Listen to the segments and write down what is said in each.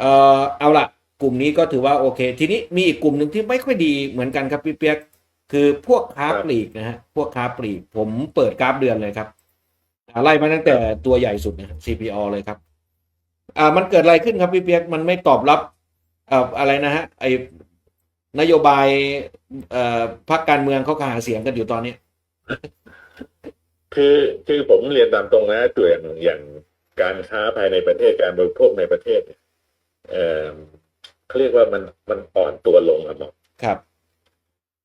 เอ่อเอาละกลุ่มนี้ก็ถือว่าโอเค ทีนี้มีอีกกลุ่มหนึ่งที่ไม่ค่อยดีเหมือนกันครับพี่เปียกคือพวกค้าครับปลีกนะฮะพวกค้าปลีก ผมเปิดกราฟเดือนเลยครับอ่าไล่มาตั้งแต่ตัวใหญ่สุดนะครับ CPO เลยครับ อ่ามันเกิดอะไรขึ้นครับพี่เปียกมันไม่ตอบรับเอ่ออะไรนะฮะไอนโยบายเอ่อพรรคการเมืองเขาหาเสียงกันอยู่ตอนนี้คือคือผมเรียนตามตรงนะตัวอย่างอย่าง การค้าภายในประเทศการบริโภคในประเทศเนี่ยเออเขาเรียกว่ามันมันอ่อนตัวลงอะหมอครับ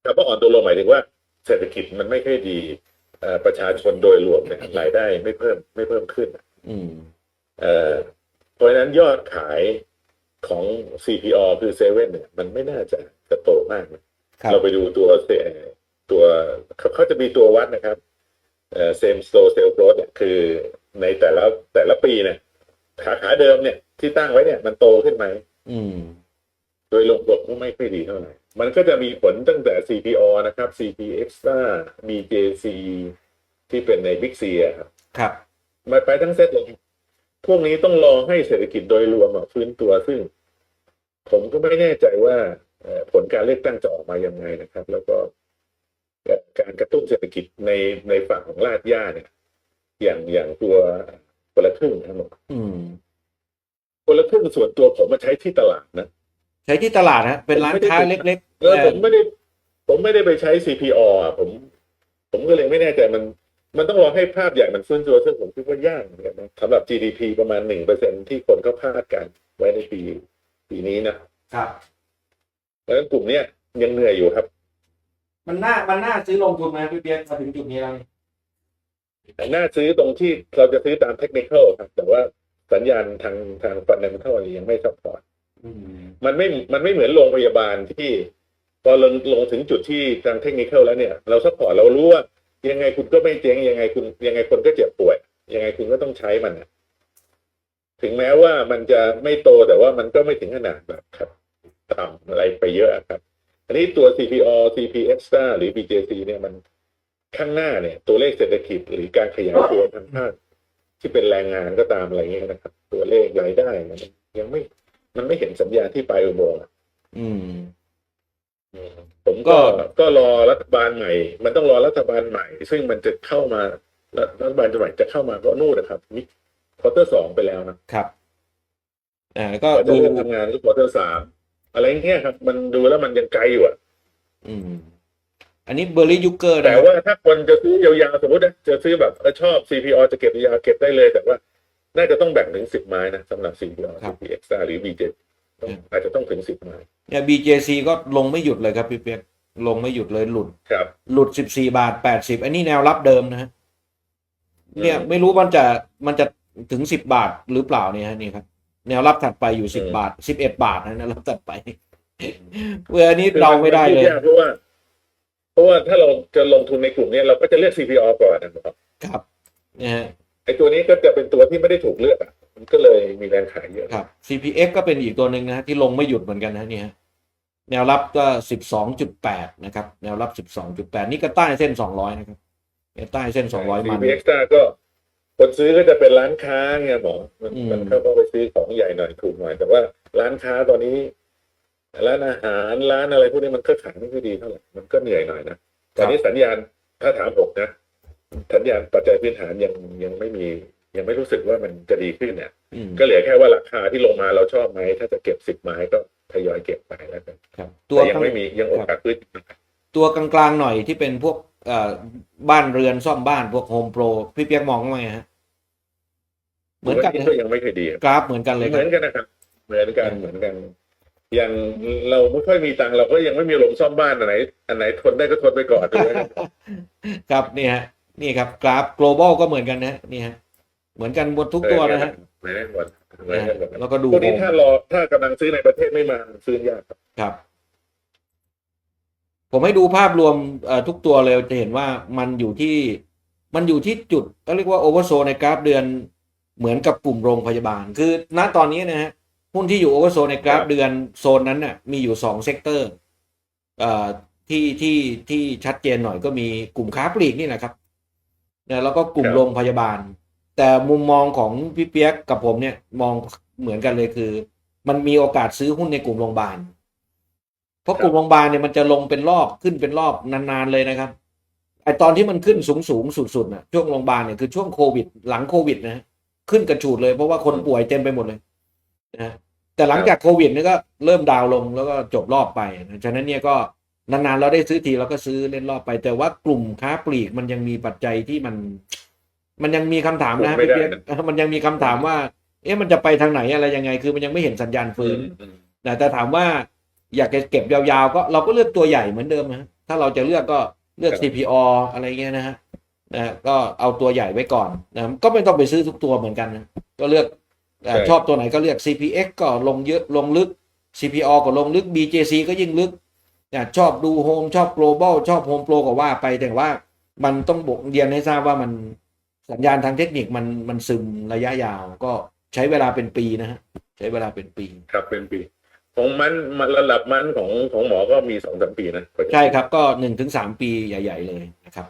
คำว่าอ่อนตัวลงหมายถึงว่า เศรษฐกิจมันไม่ค่อยดีเอ่อประชาชนโดยรวมเนี่ยรายได้ไม่เพิ่มไม่เพิ่มขึ้น อืมเอ่อเพราะฉะนั้นยอดขายของ CPO คือเซเว่นเนี่ย มันไม่น่าจะจะโตมากนะครับเราไปดูตัวเซตัวเขาเขาจะมีตัววัดนะครับเอ่อ same store sales growth เนี่ยคือ ในแต่ละแต่ละปีเนี่ยขาขาเดิมเนี่ยที่ตั้งไว้เนี่ยมันโตขึ้นไหมอืม โดยรวมก็ไม่ค่อยดีเท่าไหร่ มันก็จะมีผลตั้งแต่ CPO นะครับ CP Extra BJC ที่เป็นใน Big C อะครับ ครับมาไปทั้งเซตเลยพวกนี้ต้องรอให้เศรษฐกิจโดยรวมอะฟื้นตัวซึ่ง ผมก็ไม่แน่ใจว่าเอ่อผลการเลือกตั้งจะออกมายังไงนะครับ แล้วก็เอ่อการกระตุ้นเศรษฐกิจในในฝั่งของลาดย่าเนี่ย อย่างอย่างตัวคนละครึ่งทั้งหมดอืมคนละครึ่งส่วนตัวผมมาใช้ที่ตลาดนะใช้ที่ตลาดฮะเป็นร้านค้าเล็กๆเออผมไม่ได้ ผมไม่ได้ไปใช้ CPO อะผม ผมก็เลยไม่แน่ใจมัน มันต้องรอให้ภาพใหญ่มันฟื้นตัวซึ่งผมคิดว่ายากเหมือนกันนะสำหรับ GDP ประมาณหนึ่งเปอร์เซ็นที่คนเขาคาดการณ์ไว้ในปีปีนี้นะครับเพราะฉะนั้นกลุ่มเนี้ยยังเหนื่อยอยู่ครับ มันน่ามันน่าซื้อลงทุนไหมพี่เปียกมาถึงจุดนี้แล้วน่าซื้อตรงที่เราจะซื้อตามเทคนิคครับ แต่ว่าสัญญาณทางทางฟันเดเมนทัลยังไม่ซัพพอร์ตอืมมันไม่มันไม่เหมือนโรงพยาบาลที่พอลงลงถึงจุดที่ทางเทคนิคแล้วเนี่ย เราซัพพอร์ตเรารู้ว่ายังไงคุณก็ไม่เจ๊งยังไงคุณยังไงคนก็เจ็บป่วย ยังไงคุณก็ต้องใช้มันน่ะถึงแม้ว่ามันจะไม่โตแต่ว่ามันก็ไม่ถึงขนาดแบบครับต่ำอะไรไปเยอะครับ อันนี้ตัว CPO CP Extra หรือ BJC เนี่ยมัน ข้างหน้าเนี่ย ตัวเลขเศรษฐกิจหรือการขยายตัวทางภาคที่เป็นแรงงานก็ตามอะไรเงี้ยนะครับ ตัวเลขรายได้มันยังไม่ มันไม่เห็นสัญญาณที่ปลายอุโมงค์อะอืมผมก็ก็ก็รอรัฐบาลใหม่ มันต้องรอรัฐบาลใหม่ ซึ่งมันจะเข้ามารัฐรัฐบาลใหม่จะเข้ามาก็นู่นนะครับมิควอเตอร์สองไปแล้วนะครับอ่าก็ก็จะดูเริ่มทำงานก็ควอเตอร์สามอะไรเงี้ยครับ มันดูแล้วมันยังไกลอยู่อะอืม อันนี้เบอร์รี่ยูเกอร์แต่นะครับว่าถ้าคนจะซื้อยาวๆสมมตินะจะซื้อแบบเออชอบ CPO จะเก็บยาวๆเก็บได้เลยแต่ว่า น่าจะต้องแบ่งถึงสิบไม้นะสำหรั CPO CP Extra หรือ BJ ต้องอาจจะต้องถึงสิบไม้เนี่ย BJC ก็ลงไม่หยุดเลยครับพี่เปียกลงไม่หยุดเลยหลุดครับหลุดสิบสี่บาทแปดสิบอันนี้แนวรับเดิมนะฮะเนี่ยอืมไม่รู้มันจะมันจะถึงสิบบาทหรือเปล่าเนี่ยฮะนี่ครับ แนวรับถัดไปอยู่สิบบาทสิบเอ็ดบาทนะแนวรับถัดไปเมื่ออันนี้เดาไม่ได้เลยคือมันคิากเพราะว่า เพราะว่าถ้าเราจะลงทุนในกลุ่มเนี้ยเราก็จะเลือก CPO ก่อนนะครับ ครับนะฮะไอ้ตัวนี้ก็จะเป็นตัวที่ไม่ได้ถูกเลือกอะมันก็เลยมีแรงขายเยอะครับ CPX ก็เป็นอีกตัวหนึ่งนะฮะที่ลงไม่หยุดเหมือนกันนะเนี่ยฮะแนวรับก็สิบสองจุดแปดนะครับ แนวรับสิบสองจุดแปดนี่ก็ใต้เส้นสองร้อยนะครับใต้เส้นสองร้อยมัน CP Extra ก็คนซื้อก็จะเป็นร้านค้าไงหมอมันอืมมันเข้าไปซื้อของใหญ่หน่อยถูกหน่อยแต่ว่าร้านค้าตอนนี้ ร้านอาหารร้านอะไรพวกนี้มันก็ขายไม่ค่อยดีเท่าไหร่มันก็เหนื่อยหน่อยนะตอนนี้สัญญาณถ้าถามผมนะสัญญาณปัจจัยพื้นฐานยังยังไม่มี ยังไม่รู้สึกว่ามันจะดีขึ้นเนี่ยอืมก็เหลือแค่ว่าราคาที่ลงมาเราชอบไหมถ้าจะเก็บสิบไม้ก็ทยอยเก็บไปแล้วกันครับแต่ยังไม่มียังโอกาสพื้นตัวกลางๆหน่อยที่เป็นพวกเอ่อบ้านเรือนซ่อมบ้านพวกโฮมโปรพี่เปียกมองว่าไงฮะเหมือนกันที่นะก็ยังไม่เคยดีอะกราฟเหมือนกันเลยเหคมืรัอบนกันนะครับเหมือนกันเหมือนกัน อย่างเราไม่ค่อยมีตังค์เราก็ยังไม่มีลมณ์ซ่อมบ้านอันไหน อันไหนทนได้ก็ทนไปก่อนด้วยนะครับนี่ฮะนี่ครับกราฟ global ก็เหมือนกันนะฮะนี่ฮะเหมือนกันหมดทุกตัวนะฮะเหมือนกันหมดเหมือนกันหมดแล้วก็ดูพวกนี้ถ้ารอถ้ากำลังซื้อในประเทศไม่มาซื้อยากครับครับผมให้ดูภาพรวมเอ่อทุกตัวเลยจะเห็นว่ามันอยู่ที่มันอยู่ที่จุดก็เรียกว่าโอเวอร์โซในกราฟเดือนเหมือนกับกลุ่มโรงพยาบาล คือณตอนนี้นะฮะ หุ้นที่อยู่โอเวอร์โซในกราฟเดือนโซนนั้นน่ะมีอยู่สองเซกเตอร์เอ่อที่ที่ที่ชัดเจนหน่อยก็มีกลุ่มค้าปลีกนี่แหละครับนะแล้วก็กลุ่มโรงพยาบาล แต่มุมมองของพี่เปียกกับผมเนี่ยมองเหมือนกันเลยคือ มันมีโอกาสซื้อหุ้นในกลุ่มโรงพยาบาล เพราะกลุ่มโรงพยาบาลเนี่ยมันจะลงเป็นรอบขึ้นเป็นรอบนานๆเลยนะครับไอตอนที่มันขึ้นสูงสูงๆสุดๆน่ะช่วงโรงพยาบาลเนี่ยคือช่วงโควิด หลังโควิดนะฮะขึ้นกระฉูดเลยเพราะว่าคนป่วยเต็มไปหมดเลย นะฮะแต่หลังจากโควิดเนี่ยก็เริ่มดาวน์ลงแล้วก็จบรอบไปนะฉะนั้นเนี่ยก็นานๆเราได้ซื้อทีเราก็ซื้อเล่นรอบไป แต่ว่ากลุ่มค้าปลีกมันยังมีปัจจัยที่มัน มันยังมีคำถามนะไม่พี่ได้เปียกนะมันยังมีคำถามว่า เอ๊ะมันจะไปทางไหนอะไรยังไง คือมันยังไม่เห็นสัญญาณฟื้นอืมนะแต่ถามว่าอยากจะเก็บยาวๆ ก็เราก็เลือกตัวใหญ่เหมือนเดิมนะฮะถ้าเราจะเลือกก็เลือก CPO อะไรเงี้ยนะฮะนะก็เอาตัวใหญ่ไว้ก่อนนะก็ไม่ต้องไปซื้อทุกตัวเหมือนกันนะก็เลือกเอ่อ ชอบตัวไหนก็เลือก CPX ก็ลงเยอะลงลึก CPO ก็ลงลึก BJC ก็ยิ่งลึกนะชอบดูโฮมชอบ global ชอบโฮมโปรก็ว่าไปแต่ว่ามันต้องบอกเรียนให้ทราบว่ามันสัญญาณทางเทคนิคมันมันซึมระยะยาว ก็ใช้เวลาเป็นปีนะฮะใช้เวลาเป็นปี ครับเป็นปี ของมันมันระดับมันของของหมอก็มีสองสามปีนะใช่ครับก็หนึ่งถึงสามปีใหญ่ ๆ เลยนะครับ